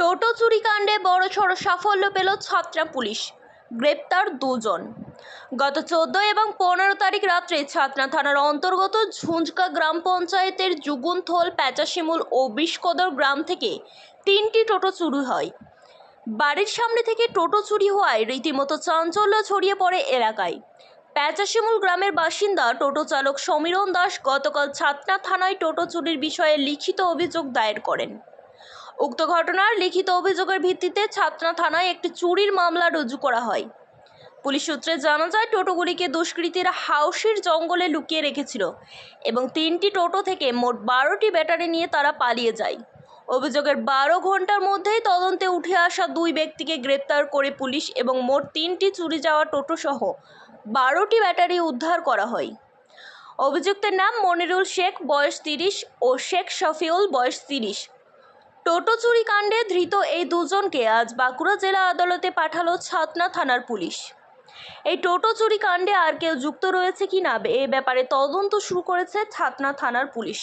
টোটো চুরি কাণ্ডে বড় সড় সাফল্য পেল ছাত্রা পুলিশ। গ্রেপ্তার দুজন। গত চোদ্দ এবং পনেরো তারিখ রাত্রে ছাতনা থানার অন্তর্গত ঝুঁঝকা গ্রাম পঞ্চায়েতের যুগুনথল, প্যাচাশিমুল ও বিষকদর গ্রাম থেকে তিনটি টোটো চুরি হয়। বাড়ির সামনে থেকে টোটো চুরি হওয়ায় রীতিমতো চাঞ্চল্য ছড়িয়ে পড়ে এলাকায়। প্যাচাশিমুল গ্রামের বাসিন্দা, টোটো চালক সমীরণ দাস গতকাল ছাতনা থানায় টোটো চুরির বিষয়ে লিখিত অভিযোগ দায়ের করেন। উক্ত ঘটনার লিখিত অভিযোগের ভিত্তিতে ছাতনা থানায় একটি চুরির মামলা রুজু করা হয়। পুলিশ সূত্রে জানা যায়, টোটোগুলিকে দুষ্কৃতীরা হাউসির জঙ্গলে লুকিয়ে রেখেছিল এবং তিনটি টোটো থেকে মোট বারোটি ব্যাটারি নিয়ে তারা পালিয়ে যায়। অভিযোগের বারো ঘণ্টার মধ্যেই তদন্তে উঠে আসা দুই ব্যক্তিকে গ্রেপ্তার করে পুলিশ এবং মোট তিনটি চুরি যাওয়া টোটো সহ বারোটি ব্যাটারি উদ্ধার করা হয়। অভিযুক্তের নাম মনিরুল শেখ, বয়স তিরিশ, ও শেখ শফিউল, বয়স তিরিশ। টোটো চুরি কাণ্ডে ধৃত এই দুজনকে আজ বাঁকুড়া জেলা আদালতে পাঠালো ছাতনা থানার পুলিশ। এই টোটো চুরি কাণ্ডে আর কেউ যুক্ত রয়েছে কি কিনা এ ব্যাপারে তদন্ত শুরু করেছে ছাতনা থানার পুলিশ।